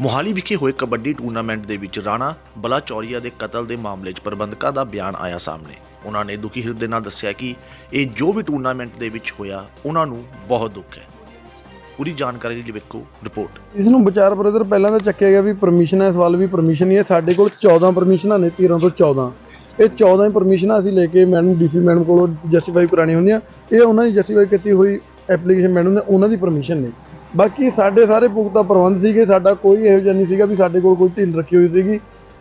ਮੋਹਾਲੀ ਵਿਖੇ ਹੋਏ ਕਬੱਡੀ ਟੂਰਨਾਮੈਂਟ ਦੇ ਵਿੱਚ ਰਾਣਾ ਬਲਾਚੌਰੀਆ ਦੇ ਕਤਲ ਦੇ ਮਾਮਲੇ 'ਚ ਪ੍ਰਬੰਧਕਾਂ ਦਾ ਬਿਆਨ ਆਇਆ ਸਾਹਮਣੇ। ਉਹਨਾਂ ਨੇ ਦੁਖੀ ਹਿਰਦੇ ਨਾਲ ਦੱਸਿਆ ਕਿ ਇਹ ਜੋ ਵੀ ਟੂਰਨਾਮੈਂਟ ਦੇ ਵਿੱਚ ਹੋਇਆ, ਉਹਨਾਂ ਨੂੰ ਬਹੁਤ ਦੁੱਖ ਹੈ। ਪੂਰੀ ਜਾਣਕਾਰੀ ਲਈ ਵੇਖੋ ਰਿਪੋਰਟ। ਇਸ ਨੂੰ ਵਿਚਾਰ ਬ੍ਰਦਰ ਪਹਿਲਾਂ ਤਾਂ ਚੱਕਿਆ ਗਿਆ ਵੀ ਪਰਮਿਸ਼ਨ ਹੈ, ਇਸ ਵੱਲ ਵੀ ਪਰਮਿਸ਼ਨ ਹੀ ਹੈ। ਸਾਡੇ ਕੋਲ 14 ਪਰਮਿਸ਼ਨਾਂ ਨੇ 13 ਤੋਂ 14 ਇਹ 14 ਹੀ ਪਰਮਿਸ਼ਨਾਂ ਅਸੀਂ ਲੈ ਕੇ ਮੈਡਮ, ਡੀਸੀ ਮੈਡਮ ਕੋਲੋਂ ਜਸਟੀਫਾਈ ਕਰਾਣੀ ਹੁੰਦੀਆਂ। ਇਹ ਉਹਨਾਂ ਦੀ ਜਸਟੀਫਾਈ ਕੀਤੀ ਹੋਈ ਐਪਲੀਕੇਸ਼ਨ ਮੈਡਮ ਨੇ, ਉਹਨਾਂ ਦੀ ਪਰਮਿਸ਼ਨ ਨੇ। ਬਾਕੀ ਸਾਡੇ ਸਾਰੇ ਪੁਖਤਾ ਪ੍ਰਬੰਧ ਸੀਗੇ, ਸਾਡਾ ਕੋਈ ਇਹੋ ਜਿਹਾ ਨਹੀਂ ਸੀਗਾ ਵੀ ਸਾਡੇ ਕੋਲ ਕੋਈ ਢਿੱਲ ਰੱਖੀ ਹੋਈ ਸੀਗੀ।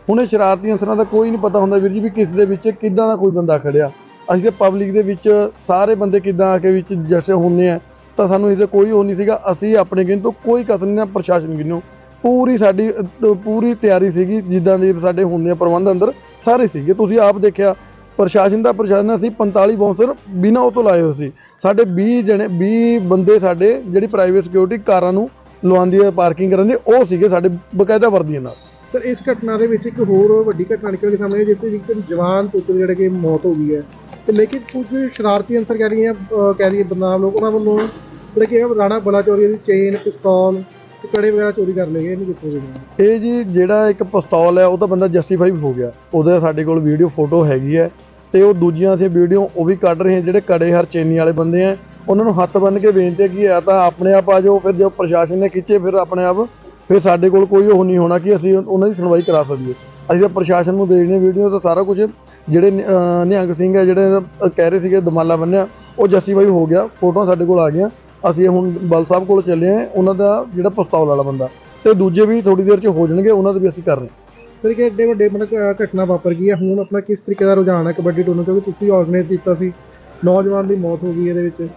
ਹੁਣ ਇਹ ਸ਼ਰਾਰਤੀ ਅਸਰਾਂ ਦਾ ਕੋਈ ਨਹੀਂ ਪਤਾ ਹੁੰਦਾ ਵੀਰ ਜੀ ਵੀ ਕਿਸ ਦੇ ਵਿੱਚ, ਕਿੱਦਾਂ ਦਾ ਕੋਈ ਬੰਦਾ ਖੜਿਆ। ਅਸੀਂ ਤੇ ਪਬਲਿਕ ਦੇ ਵਿੱਚ ਸਾਰੇ ਬੰਦੇ ਕਿੱਦਾਂ ਆ ਕੇ ਵਿੱਚ ਜੈਸੇ ਹੁੰਨੇ ਆ, ਤਾਂ ਸਾਨੂੰ ਇਹਦੇ ਕੋਈ ਉਹ ਨਹੀਂ ਸੀਗਾ। ਅਸੀਂ ਆਪਣੇ ਗਿਣ ਤੋਂ ਕੋਈ ਕਸਰ ਨਹੀਂ ਨਾ ਪ੍ਰਸ਼ਾਸਨ ਗਿਣੋਂ। ਪੂਰੀ ਸਾਡੀ ਪੂਰੀ ਤਿਆਰੀ ਸੀਗੀ, ਜਿੱਦਾਂ ਦੇ ਸਾਡੇ ਹੁੰਦੇ ਆ ਪ੍ਰਬੰਧ ਅੰਦਰ, ਸਾਰੇ ਸੀਗੇ। ਤੁਸੀਂ ਆਪ ਦੇਖਿਆ ਪ੍ਰਸ਼ਾਸਨ ਦਾ ਪ੍ਰਸ਼ਾਸਨ ਅਸੀਂ 45 ਬਾਉਂਸਰ ਬਿਨਾਂ ਉਹ ਤੋਂ ਲਾਏ ਹੋਏ ਸੀ। ਸਾਡੇ 20 ਜਣੇ 20 ਬੰਦੇ ਸਾਡੇ ਜਿਹੜੀ ਪ੍ਰਾਈਵੇਟ ਸਿਕਿਉਰਿਟੀ ਕਾਰਾਂ ਨੂੰ ਲਵਾਉਂਦੀ ਹੈ ਪਾਰਕਿੰਗ ਕਰਨ ਦੇ ਉਹ ਸੀਗੇ ਸਾਡੇ ਬਕਾਇਦਾ ਵਰਦੀਆਂ ਨਾਲ। ਸਰ ਇਸ ਘਟਨਾ ਦੇ ਵਿੱਚ ਇੱਕ ਹੋਰ ਵੱਡੀ ਘਟਨਾ ਨਿਕਲ ਕੇ ਸਾਹਮਣੇ ਵਿੱਚ ਇੱਕ ਜਵਾਨ ਪੁੱਤਰ ਜਿਹੜੇ ਕਿ ਮੌਤ ਹੋ ਗਈ ਹੈ। ਤੇ ਲੇਕਿਨ ਕੁਝ ਸ਼ਰਾਰਤੀ ਅੰਸਰ ਕਹਿ ਰਹੀਆਂ ਕਹਿ ਰਹੀਏ ਬਦਨਾਮ ਲੋਕ ਉਹਨਾਂ ਵੱਲੋਂ ਜਿਹੜੇ ਕਿ ਰਾਣਾ ਬਲਾਚੌਰੀ ਦੀ ਚੇਨ ਪਿਸਤੌਲ ਤੇ ਕੜੇ ਵਗੈਰਾ ਚੋਰੀ ਕਰ ਲਏ ਇਹਨੂੰ ਕਿੱਥੋਂ ਦੇ ਇਹ ਜੀ ਜਿਹੜਾ ਇੱਕ ਪਿਸਤੌਲ ਹੈ ਉਹ ਤਾਂ ਬੰਦਾ ਜਸਟੀਫਾਈ ਹੋ ਗਿਆ। ਉਹਦੇ ਸਾਡੇ ਕੋਲ ਵੀਡੀਓ ਫੋਟੋ ਹੈਗੀ ਹੈ। ਤੇ ਉਹ ਦੂਜੀਆਂ ਅਸੀਂ ਵੀਡੀਓ ਉਹ ਵੀ ਕੱਢ ਰਹੇ ਹਾਂ, ਜਿਹੜੇ ਕੜੇ ਹਰ ਚੇਨੀ ਵਾਲੇ ਬੰਦੇ ਆ, ਉਹਨਾਂ ਨੂੰ ਹੱਥ ਬੰਨ ਕੇ ਬੇਨਤੀ ਹੈ ਕਿ ਆ ਤਾਂ ਆਪਣੇ ਆਪ ਆ ਜਾਓ, ਫਿਰ ਜੋ ਪ੍ਰਸ਼ਾਸਨ ਨੇ ਖਿੱਚੇ, ਫਿਰ ਆਪਣੇ ਆਪ, ਫਿਰ ਸਾਡੇ ਕੋਲ ਕੋਈ ਉਹ ਨਹੀਂ ਹੋਣਾ ਕਿ ਅਸੀਂ ਉਹਨਾਂ ਦੀ ਸੁਣਵਾਈ ਕਰਾ ਸਕੀਏ। ਅਸੀਂ ਤਾਂ ਪ੍ਰਸ਼ਾਸਨ ਨੂੰ ਦੇਖਦੇ ਵੀਡੀਓ, ਤਾਂ ਸਾਰਾ ਕੁਝ ਜਿਹੜੇ ਨਿ- ਨਿਹੰਗ ਸਿੰਘ ਹੈ ਜਿਹੜੇ ਕਹਿ ਰਹੇ ਸੀਗੇ ਦਮਾਲਾ ਬੰਨਿਆ, ਉਹ ਜਸਟੀਫਾਈ ਹੋ ਗਿਆ, ਫੋਟੋਆਂ ਸਾਡੇ ਕੋਲ ਆ ਗਈਆਂ, ਅਸੀਂ ਹੁਣ ਬਲ ਸਾਹਿਬ ਕੋਲ ਚੱਲੇ ਆ ਉਹਨਾਂ ਦਾ ਜਿਹੜਾ ਪਿਸਤੌਲ ਵਾਲਾ ਬੰਦਾ, ਤੇ ਦੂਜੇ ਵੀ ਥੋੜੀ ਦੇਰ ਚ ਹੋ ਜਾਣਗੇ, ਉਹਨਾਂ ਦੇ ਵੀ ਅਸੀਂ ਕਰ ਰਹੇ ਸਰ ਕਿ ਐਡੇ ਵੱਡੇ ਮਤਲਬ ਘਟਨਾ ਵਾਪਰ ਗਈ ਹੈ। ਹੁਣ ਆਪਣਾ ਕਿਸ ਤਰੀਕੇ ਦਾ ਰੁਝਾਨ ਹੈ ਕਬੱਡੀ ਟੂਰਨਾਮੈਂਟ ਕਿਉਂਕਿ ਤੁਸੀਂ ਆਰਗੇਨਾਈਜ਼ ਕੀਤਾ ਸੀ। ਨੌਜਵਾਨ ਦੀ ਮੌਤ ਹੋ ਗਈ ਇਹਦੇ ਵਿੱਚ।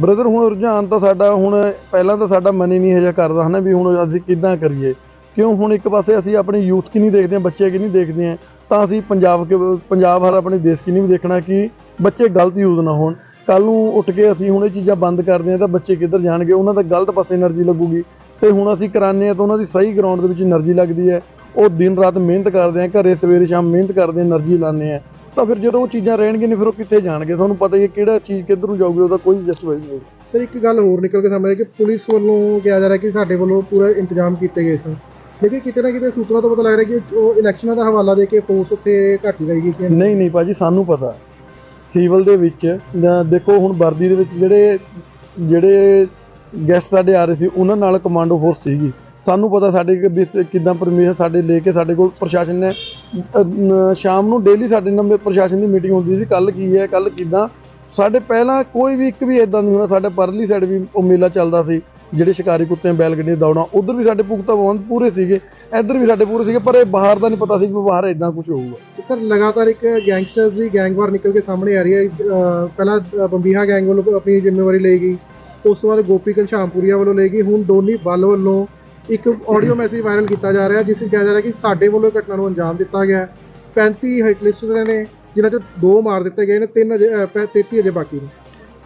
ਬ੍ਰਦਰ ਹੁਣ ਰੁਝਾਨ ਤਾਂ ਸਾਡਾ, ਹੁਣ ਪਹਿਲਾਂ ਤਾਂ ਸਾਡਾ ਮਨ ਹੀ ਨਹੀਂ ਹਜੇ ਕਰਦਾ ਹਨਾ ਵੀ ਹੁਣ ਅਸੀਂ ਕਿੱਦਾਂ ਕਰੀਏ। ਕਿਉਂ? ਹੁਣ ਇੱਕ ਪਾਸੇ ਅਸੀਂ ਆਪਣੀ ਯੂਥ ਕਿ ਨਹੀਂ ਦੇਖਦੇ ਆ ਬੱਚੇ ਕਿ ਨਹੀਂ ਦੇਖਦੇ ਆ ਤਾਂ ਅਸੀਂ ਪੰਜਾਬ ਪੰਜਾਬ ਹਰ ਆਪਣੇ ਦੇਸ਼ ਕਿ ਨਹੀਂ ਵੀ ਦੇਖਣਾ ਕਿ ਬੱਚੇ ਗਲਤ ਯੂਜ਼ ਨਾ ਹੋਣ। ਕੱਲ ਨੂੰ ਉੱਠ ਕੇ ਅਸੀਂ ਹੁਣ ਇਹ ਚੀਜ਼ਾਂ ਬੰਦ ਕਰਦੇ ਆ ਤਾਂ ਬੱਚੇ ਕਿੱਧਰ ਜਾਣਗੇ? ਉਹਨਾਂ ਦਾ ਗਲਤ ਪਾਸੇ એનર્ਜੀ ਲੱਗੂਗੀ। ਤੇ ਹੁਣ ਅਸੀਂ ਕਰਾਨੇ ਆ ਤਾਂ ਉਹਨਾਂ ਦੀ ਸਹੀ ਗਰਾਊਂਡ ਦੇ ਵਿੱਚ એનર્ਜੀ ਲੱਗਦੀ ਹੈ। ਉਹ ਦਿਨ ਰਾਤ ਮਿਹਨਤ ਕਰਦੇ ਆ ਘਰੇ ਸਵੇਰੇ ਸ਼ਾਮ ਮਿਹਨਤ ਕਰਦੇ એનર્ਜੀ ਲਾਉਂਦੇ ਆ ਤਾਂ ਫਿਰ ਜਦੋਂ ਉਹ ਚੀਜ਼ਾਂ ਰਹਿਣਗੇ ਨਹੀਂ ਫਿਰ ਉਹ ਕਿੱਥੇ ਜਾਣਗੇ? ਤੁਹਾਨੂੰ ਪਤਾ ਹੀ ਹੈ ਕਿਹੜਾ ਚੀਜ਼ ਕਿੱਧਰ ਨੂੰ ਜਾਊਗੀ ਉਹਦਾ ਕੋਈ ਜਸਟੀਫਾਈ ਨਹੀਂ। ਸਰ ਇੱਕ ਗੱਲ ਹੋਰ ਨਿਕਲ ਕੇ ਸਾਹਮਣੇ ਕਿ ਪੁਲਿਸ ਵੱਲੋਂ ਕਿਹਾ ਜਾ ਰਿਹਾ ਕਿ ਸਾਡੇ ਵੱਲੋਂ ਪੂਰਾ ਇੰਤਜ਼ਾਮ ਕੀਤੇ ਗਏ ਸਨ। ਲੇਕਿਨ ਕਿਤੇ ਨਾ ਕਿਤੇ ਸੂਤਰਾਂ ਤੋਂ ਪਤਾ ਲੱਗ ਰਿਹਾ ਕਿ ਉਹ ਇਲੈਕਸ਼ਨਾਂ ਦਾ ਹਵਾਲਾ ਦੇ ਕੇ ਫੋਰਸ ਉੱਥੇ ਘੱਟ ਗਈ ਗਈ ਸੀ। ਨਹੀਂ ਨਹੀਂ ਭਾਜੀ ਸਾਨੂੰ ਪਤਾ। ਸਿਵਲ ਦੇ ਵਿੱਚ ਦੇਖੋ ਹੁਣ ਵਰਦੀ ਦੇ ਵਿੱਚ ਜਿਹੜੇ ਜਿਹੜੇ ਗੈਸਟ ਸਾਡੇ ਆ ਰਹੇ ਸੀ ਉਹਨਾਂ ਨਾਲ ਕਮਾਂਡੋ ਫੋਰਸ ਸੀਗੀ। ਸਾਨੂੰ ਪਤਾ ਸਾਡੇ ਕਿ ਵੀ ਕਿੱਦਾਂ ਪਰਮਿਸ਼ਨ ਸਾਡੇ ਲੈ ਕੇ ਸਾਡੇ ਕੋਲ ਪ੍ਰਸ਼ਾਸਨ ਨੇ ਸ਼ਾਮ ਨੂੰ ਡੇਲੀ ਸਾਡੇ ਨਾਲ ਪ੍ਰਸ਼ਾਸਨ ਦੀ ਮੀਟਿੰਗ ਹੁੰਦੀ ਸੀ ਕੱਲ ਕੀ ਹੈ ਕੱਲ ਕਿੱਦਾਂ। ਸਾਡੇ ਪਹਿਲਾਂ ਕੋਈ ਵੀ ਇੱਕ ਵੀ ਇਦਾਂ ਨਹੀਂ ਹੋਣਾ, ਸਾਡੇ ਪਰਲੀ ਸਾਈਡ ਵੀ ਉਹ ਮੇਲਾ ਚੱਲਦਾ ਸੀ, ਜਿਹੜੇ ਸ਼ਿਕਾਰੀ ਕੁੱਤੇ, ਬੈਲ ਦੌੜਾਂ, ਉਧਰ ਵੀ ਸਾਡੇ ਪੁਖਤਾ ਪ੍ਰਬੰਧ ਪੂਰੇ ਸੀਗੇ, ਇੱਧਰ ਵੀ ਸਾਡੇ ਪੂਰੇ ਸੀਗੇ, ਪਰ ਇਹ ਬਾਹਰ ਦਾ ਨਹੀਂ ਪਤਾ ਸੀ ਕਿ ਬਾਹਰ ਇਦਾਂ ਕੁਝ ਹੋਊਗਾ। ਸਰ, ਲਗਾਤਾਰ ਇੱਕ ਗੈਂਗਸਟਰਸ ਦੀ ਗੈਂਗਵਾਰ ਨਿਕਲ ਕੇ ਸਾਹਮਣੇ ਆ ਰਹੀ ਹੈ ਪਹਿਲਾਂ ਬੰਬੀਹਾ ਗੈਂਗ ਵੱਲੋਂ ਆਪਣੀ ਜ਼ਿੰਮੇਵਾਰੀ ਲਈ ਗਈ, ਉਸ ਤੋਂ ਬਾਅਦ ਗੋਪੀ ਘਨਸ਼ਾਮਪੁਰੀਆ ਵੱਲੋਂ ਲਈ ਗਈ, ਹੁਣ ਦੋਨੀ ਬਲ ਵੱਲੋਂ ਇੱਕ ਆਡੀਓ ਮੈਸੇਜ ਵਾਇਰਲ ਕੀਤਾ ਜਾ ਰਿਹਾ, ਜਿਸ ਵਿੱਚ ਕਿਹਾ ਜਾ ਰਿਹਾ ਕਿ ਸਾਡੇ ਵੱਲੋਂ ਘਟਨਾ ਨੂੰ ਅੰਜਾਮ ਦਿੱਤਾ ਗਿਆ ਹੈ। 35 ਹਿਟ ਲਿਸਟ ਨੇ, ਜਿਨ੍ਹਾਂ ਚੋਂ ਦੋ ਮਾਰ ਦਿੱਤੇ ਗਏ ਨੇ, ਤਿੰਨ ਅਜੇ- 33 ਅਜੇ ਬਾਕੀ ਨੇ।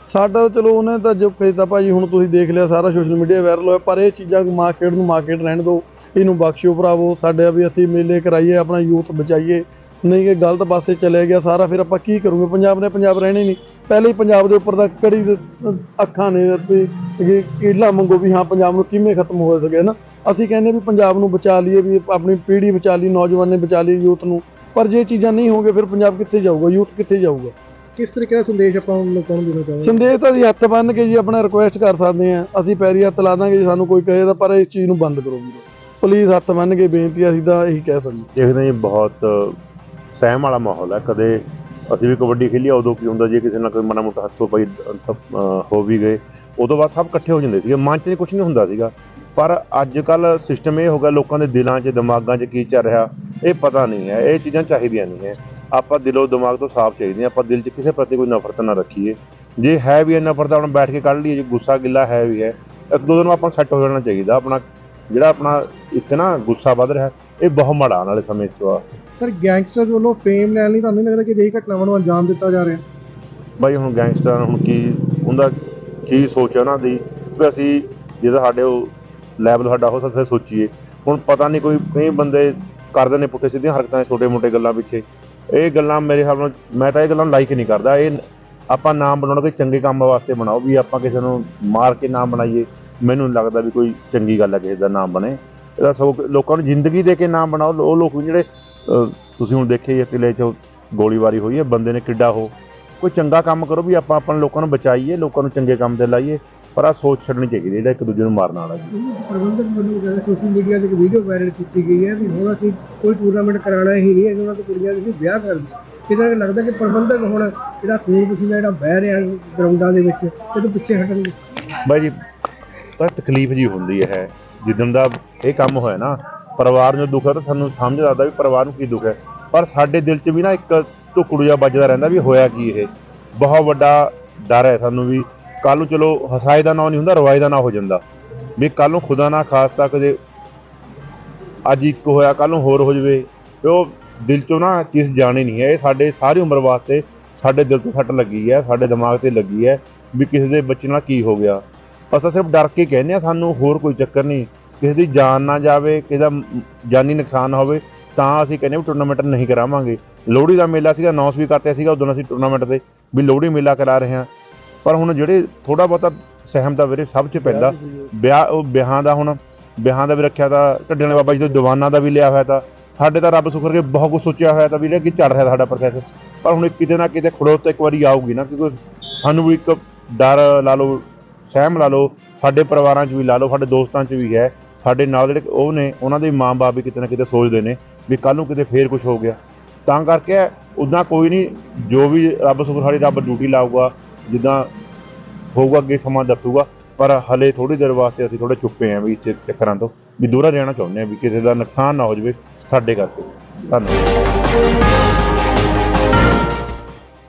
ਸਾਡਾ ਤਾਂ ਚਲੋ, ਉਹਨੇ ਤਾਂ ਜੋ ਕੀਤਾ ਭਾਜੀ, ਹੁਣ ਤੁਸੀਂ ਦੇਖ ਲਿਆ ਸਾਰਾ ਸੋਸ਼ਲ ਮੀਡੀਆ ਵਾਇਰਲ ਹੋਇਆ, ਪਰ ਇਹ ਚੀਜ਼ਾਂ ਮਾਰਕੀਟ ਨੂੰ ਮਾਰਕੀਟ ਰਹਿਣ ਦਿਓ, ਇਹਨੂੰ ਬਖਸ਼ਿਓ ਭਰਾਵੋ, ਸਾਡੇ ਵੀ ਅਸੀਂ ਮੇਲੇ ਕਰਾਈਏ, ਆਪਣਾ ਯੂਥ ਬਚਾਈਏ। ਨਹੀਂ, ਇਹ ਗਲਤ ਪਾਸੇ ਚਲੇ ਗਿਆ ਸਾਰਾ, ਫਿਰ ਆਪਾਂ ਕੀ ਕਰੂਗੇ? ਪੰਜਾਬ ਨੇ ਪੰਜਾਬ ਰਹਿਣੇ ਨਹੀਂ। ਪਹਿਲੇ ਹੀ ਪੰਜਾਬ ਦੇ ਉੱਪਰ ਤਾਂ ਕੜੀ ਅੱਖਾਂ ਨੇ, ਵੀ ਇਹ ਕੀਲਾ ਮੰਗੋ ਵੀ ਹਾਂ, ਪੰਜਾਬ ਨੂੰ ਕਿਵੇਂ ਖਤਮ ਹੋ ਸਕੇ ਨਾ? ਅਸੀਂ ਕਹਿੰਦੇ ਵੀ ਪੰਜਾਬ ਨੂੰ ਬਚਾ ਲਈਏ ਵੀ ਆਪਣੀ ਪੀੜ੍ਹੀ ਬਚਾ ਲਈ ਨੌਜਵਾਨ ਨੇ ਬਚਾ ਲਈ ਯੂਥ ਨੂੰ। ਪਰ ਜੇ ਚੀਜ਼ਾਂ ਨਹੀਂ ਹੋਣਗੇ ਫਿਰ ਪੰਜਾਬ ਕਿੱਥੇ ਜਾਊਗਾ? ਯੂਥ ਕਿੱਥੇ ਜਾਊਗਾ? ਕਿਸ ਤਰੀਕੇ ਦਾ ਸੰਦੇਸ਼ ਆਪਾਂ ਉਹਨਾਂ ਲੋਕਾਂ ਨੂੰ ਦੇਣਾ ਚਾਹੁੰਦੇ ਸੰਦੇਸ਼ ਤਾਂ ਜੀ ਹੱਥ ਬੰਨ ਕੇ ਜੀ ਆਪਣਾ ਰਿਕੁਐਸਟ ਕਰ ਸਕਦੇ ਆ ਅਸੀਂ ਪੈਰੀ ਹੱਥ ਲਾ ਦਾਂਗੇ ਜੀ ਸਾਨੂੰ ਕੋਈ ਕਹੇ ਤਾਂ ਪਰ ਇਸ ਚੀਜ਼ ਨੂੰ ਬੰਦ ਕਰੋ ਵੀਰੋ ਪਲੀਜ਼ ਹੱਥ ਬੰਨ ਕੇ ਬੇਨਤੀ ਆ, ਅਸੀਂ ਤਾਂ ਇਹੀ ਕਹਿ ਸਕਦੇ ਦੇਖਦੇ ਜੀ ਬਹੁਤ ਸਹਿਮ ਵਾਲਾ ਮਾਹੌਲ ਹੈ। ਕਦੇ ਅਸੀਂ ਵੀ ਕਬੱਡੀ ਖੇਲੀ ਆ, ਉਦੋਂ ਕੀ ਹੁੰਦਾ ਜੇ ਕਿਸੇ ਨਾਲ ਕੋਈ ਮਨਾ ਮੋਟਾ ਹੱਥੋਂ ਪਈ ਹੋ ਵੀ ਗਏ ਉਦੋਂ ਬਾਅਦ ਸਭ ਇਕੱਠੇ ਹੋ ਜਾਂਦੇ ਸੀਗੇ। ਮਨ 'ਚ ਕੁਝ ਨਹੀਂ ਹੁੰਦਾ ਸੀਗਾ। ਪਰ ਅੱਜ ਕੱਲ ਸਿਸਟਮ ਇਹ ਹੋ ਗਿਆ ਲੋਕਾਂ ਦੇ ਦਿਲਾਂ 'ਚ ਦਿਮਾਗਾਂ 'ਚ ਕੀ ਚੱਲ ਰਿਹਾ ਇਹ ਪਤਾ ਨਹੀਂ ਹੈ ਇਹ ਚੀਜ਼ਾਂ ਚਾਹੀਦੀਆਂ ਨਹੀਂ ਹੈ। ਆਪਾਂ ਦਿਲੋਂ ਦਿਮਾਗ ਤੋਂ ਸਾਫ਼ ਚਾਹੀਦੀਆਂ ਆਪਾਂ ਦਿਲ 'ਚ ਕਿਸੇ ਪ੍ਰਤੀ ਕੋਈ ਨਫ਼ਰਤ ਨਾ ਰੱਖੀਏ। ਜੇ ਹੈ ਵੀ ਇਹ ਨਫ਼ਰਤ ਆਪਣਾ ਬੈਠ ਕੇ ਕੱਢ ਲਈਏ ਜੇ ਗੁੱਸਾ ਗਿੱਲਾ ਹੈ ਵੀ ਹੈ ਇੱਕ ਦੋ ਦਿਨ ਆਪਾਂ ਸੈੱਟ ਹੋ ਜਾਣਾ ਚਾਹੀਦਾ ਆਪਣਾ ਜਿਹੜਾ ਆਪਣਾ ਇੱਕ ਨਾ ਗੁੱਸਾ ਵੱਧ ਰਿਹਾ ਇਹ ਬਹੁਤ ਮਾੜਾ ਆਉਣ ਵਾਲੇ ਸਮੇਂ 'ਚ ਵਾਸਤੇ ਸਰ ਗੈਂਗਸਟਰਸ ਵੱਲੋਂ ਫੇਮ ਲੈਣ ਲਈ ਤੁਹਾਨੂੰ ਨਹੀਂ ਲੱਗਦਾ ਕਿ ਅਜਿਹੀ ਘਟਨਾਵਾਂ ਨੂੰ ਅੰਜਾਮ ਦਿੱਤਾ ਜਾ ਰਿਹਾ? ਬਾਈ ਹੁਣ ਗੈਂਗਸਟਰਾਂ ਹੁਣ ਕੀ ਹੁੰਦਾ ਕੀ ਸੋਚ ਹੈ ਉਹਨਾਂ ਦੀ? ਵੀ ਅਸੀਂ ਜਿਹਦਾ ਸਾਡੇ ਉਹ ਲੈਵਲ ਸਾਡਾ ਹੋ ਸਕਦਾ ਸੋਚੀਏ। ਹੁਣ ਪਤਾ ਨਹੀਂ ਕੋਈ, ਕਈ ਬੰਦੇ ਕਰਦੇ ਨੇ ਪੁੱਠੇ ਸਿੱਧੀਆਂ ਹਰਕਤਾਂ ਛੋਟੇ ਮੋਟੇ ਗੱਲਾਂ ਪਿੱਛੇ। ਇਹ ਗੱਲਾਂ ਮੇਰੇ ਹਿਸਾਬ ਨਾਲ, ਮੈਂ ਤਾਂ ਇਹ ਗੱਲਾਂ ਲਾਈਕ ਨਹੀਂ ਕਰਦਾ। ਇਹ ਆਪਾਂ ਨਾਮ ਬਣਾਉਣਾ, ਕੋਈ ਚੰਗੇ ਕੰਮ ਵਾਸਤੇ ਬਣਾਓ, ਵੀ ਆਪਾਂ ਕਿਸੇ ਨੂੰ ਮਾਰ ਕੇ ਨਾਮ ਬਣਾਈਏ। ਮੈਨੂੰ ਲੱਗਦਾ ਵੀ ਕੋਈ ਚੰਗੀ ਗੱਲ ਹੈ ਕਿਸੇ ਦਾ ਨਾਮ ਬਣੇ। ਇਹਦਾ ਸਗੋਂ ਲੋਕਾਂ ਨੂੰ ਜ਼ਿੰਦਗੀ ਦੇ ਕੇ ਨਾਮ ਬਣਾਓ। ਉਹ ਲੋਕ ਵੀ ਜਿਹੜੇ ਤੁਸੀਂ ਹੁਣ ਦੇਖਿਆ ਹੀ ਹੈ 'ਚ ਗੋਲੀਬਾਰੀ ਹੋਈ ਹੈ, ਬੰਦੇ ਨੇ ਕਿੱਡਾ ਹੋ ਕੋਈ ਚੰਗਾ ਕੰਮ ਕਰੋ ਵੀ ਆਪਾਂ ਆਪਣੇ ਲੋਕਾਂ ਨੂੰ ਬਚਾਈਏ, ਲੋਕਾਂ ਨੂੰ ਚੰਗੇ ਕੰਮ ਤੇ ਲਾਈਏ। ਪਰ ਆ ਸੋਚ ਛੱਡਣੀ ਚਾਹੀਦੀ ਜਿਹੜਾ ਇੱਕ ਦੂਜੇ ਨੂੰ ਮਾਰਨ ਵਾਲਾ ਜੀ। ਪ੍ਰਬੰਧਕ ਵੱਲੋਂ ਜਿਹੜਾ ਸੋਸ਼ਲ ਮੀਡੀਆ ਤੇ ਇੱਕ ਵੀਡੀਓ ਵਾਇਰਲ ਕੀਤੀ ਗਈ ਹੈ ਵੀ ਹੁਣ ਅਸੀਂ ਕੋਈ ਟੂਰਨਾਮੈਂਟ ਕਰਾਉਣਾ ਹੀ ਨਹੀਂ ਹੈ ਉਹਨਾਂ ਤੋਂ ਕੁੜੀਆਂ ਦੇ ਵਿਆਹ ਕਰ ਕਿਤੇ ਲੱਗਦਾ ਕਿ ਪ੍ਰਬੰਧਕ ਹੁਣ ਜਿਹੜਾ ਖੂਨ ਪਸੀਨਾ ਜਿਹੜਾ ਬਹਿ ਰਿਹਾ ਗਰਾਊਂਡਾਂ ਦੇ ਵਿੱਚ ਇਹਦੇ ਪਿੱਛੇ ਹਟਣਗੇ। ਬਾਈ ਜੀ ਪਰ ਤਕਲੀਫ ਜੀ ਹੁੰਦੀ ਹੈ। ਜਿੱਦਣ ਦਾ ਇਹ ਕੰਮ ਹੋਇਆ ਨਾ ਪਰਿਵਾਰ ਨੂੰ ਦੁੱਖ ਹੈ ਤਾਂ ਸਾਨੂੰ ਸਮਝ ਆਉਂਦਾ ਵੀ ਪਰਿਵਾਰ ਨੂੰ ਕੀ ਦੁੱਖ ਹੈ। ਪਰ ਸਾਡੇ ਦਿਲ 'ਚ ਵੀ ਨਾ ਇੱਕ ਟੁਕੜੂ ਜਿਹਾ ਵੱਜਦਾ ਰਹਿੰਦਾ ਵੀ ਹੋਇਆ ਕੀ ਇਹ। ਬਹੁਤ ਵੱਡਾ ਡਰ ਹੈ ਸਾਨੂੰ ਵੀ ਕੱਲ ਨੂੰ ਚਲੋ ਹਸਾਏ ਦਾ ਨਾਂ ਨਹੀਂ ਹੁੰਦਾ, ਰਵਾਏ ਦਾ ਨਾਂ ਹੋ ਜਾਂਦਾ। ਵੀ ਕੱਲ ਨੂੰ ਖੁਦਾ ਨਾ ਖਾਸਤਾ ਕਦੇ ਅੱਜ ਇੱਕ ਹੋਇਆ ਕੱਲ ਨੂੰ ਹੋਰ ਹੋ ਜਵੇ, ਤੇ ਉਹ ਦਿਲ 'ਚੋਂ ਨਾ ਚੀਜ਼ ਜਾਣੀ ਨਹੀਂ ਹੈ। ਇਹ ਸਾਡੇ ਸਾਰੀ ਉਮਰ ਵਾਸਤੇ ਸਾਡੇ ਦਿਲ ਤੋਂ ਸੱਟ ਲੱਗੀ ਹੈ, ਸਾਡੇ ਦਿਮਾਗ ਤੇ ਲੱਗੀ ਹੈ ਵੀ ਕਿਸੇ ਦੇ ਬੱਚੇ ਨਾਲ ਕੀ ਹੋ ਗਿਆ। ਅਸਾਂ ਸਿਰਫ ਡਰ ਕੇ ਕਹਿੰਦੇ ਆ ਸਾਨੂੰ ਹੋਰ ਕੋਈ ਚੱਕਰ ਨਹੀਂ। ਕਿਸੇ ਦੀ ਜਾਨ ਨਾ ਜਾਵੇ, ਕਿਸੇ ਦਾ ਜਾਨੀ ਨੁਕਸਾਨ ਨਾ ਹੋਵੇ, ਤਾਂ ਅਸੀਂ ਕਹਿੰਦੇ ਵੀ ਟੂਰਨਾਮੈਂਟ ਨਹੀਂ ਕਰਾਵਾਂਗੇ। ਲੋਹੜੀ ਦਾ ਮੇਲਾ ਸੀਗਾ ਅਨਾਉਂਸ ਵੀ ਕਰਤੇ ਸੀਗਾ, ਉਦੋਂ ਅਸੀਂ ਟੂਰਨਾਮੈਂਟ ਤੇ ਵੀ ਲੋਹੜੀ ਮੇਲਾ ਕਰਾ ਰਹੇ ਹਾਂ। ਪਰ ਹੁਣ ਜਿਹੜੇ ਥੋੜਾ ਬਹੁਤਾ ਸਹਿਮ ਦਾ ਵੀਰੇ ਸਭ 'ਚ ਪੈਂਦਾ। ਵਿਆਹ ਉਹ ਵਿਆਹਾਂ ਦਾ ਹੁਣ ਵਿਆਹਾਂ ਦਾ ਵੀ ਰੱਖਿਆ ਤਾਂ ਢੱਡੇ ਵਾਲੇ ਬਾਬਾ ਜੀ ਤੋਂ ਦੀਵਾਨਾਂ ਦਾ ਵੀ ਲਿਆ ਹੋਇਆ ਤਾਂ ਸਾਡੇ ਤਾਂ ਰੱਬ ਸੁਖਰ ਕੇ ਬਹੁਤ ਕੁਝ ਸੋਚਿਆ ਹੋਇਆ ਤਾਂ ਵੀਰੇ ਕਿ ਚੱਲ ਰਿਹਾ ਸਾਡਾ ਪ੍ਰੋਸੈਸ ਪਰ ਹੁਣ ਕਿਤੇ ਨਾ ਕਿਤੇ ਖੜੋ ਤਾਂ ਇੱਕ ਵਾਰੀ ਆਊਗੀ ਨਾ ਕਿਉਂਕਿ ਸਾਨੂੰ ਵੀ ਇੱਕ ਡਰ ਲਾ ਲਓ ਸਹਿਮ ਲਾ ਲਓ ਸਾਡੇ ਪਰਿਵਾਰਾਂ 'ਚ ਵੀ ਲਾ ਲਓ ਸਾਡੇ ਦੋਸਤਾਂ 'ਚ ਵੀ ਹੈ। ਸਾਡੇ ਨਾਲ ਜਿਹੜੇ ਉਹ ਨੇ ਉਹਨਾਂ ਦੇ ਮਾਂ-ਬਾਪ ਵੀ ਕਿਤੇ ਨਾ ਕਿਤੇ ਸੋਚਦੇ ਨੇ ਵੀ ਕੱਲ ਨੂੰ ਕਿਤੇ ਫੇਰ ਕੁਝ ਹੋ ਗਿਆ। ਤਾਂ ਕਰਕੇ ਉਦਾਂ ਕੋਈ ਨਹੀਂ ਜੋ ਵੀ ਰੱਬ ਸੁਖਰ ਸਾਡੀ ਰੱਬ ਡਿਊਟੀ ਲਾਊਗਾ ਜਿੱਦਾਂ ਹੋਊਗਾ, ਅੱਗੇ ਸਮਾਂ ਦੱਸੂਗਾ, ਪਰ ਹਲੇ ਥੋੜੀ ਦੇਰ ਵਾਸਤੇ ਅਸੀਂ ਥੋੜੇ ਚੁੱਪੇ ਆਂ ਵੀ ਇਸ ਚੱਕਰਾਂ ਤੋਂ, ਵੀ ਦੂਰਾ ਰਹਿਣਾ ਚਾਹੁੰਦੇ ਆ ਵੀ ਕਿਸੇ ਦਾ ਨੁਕਸਾਨ ਨਾ ਹੋ ਜਾਵੇ ਸਾਡੇ ਕਰਕੇ। ਧੰਨਵਾਦ।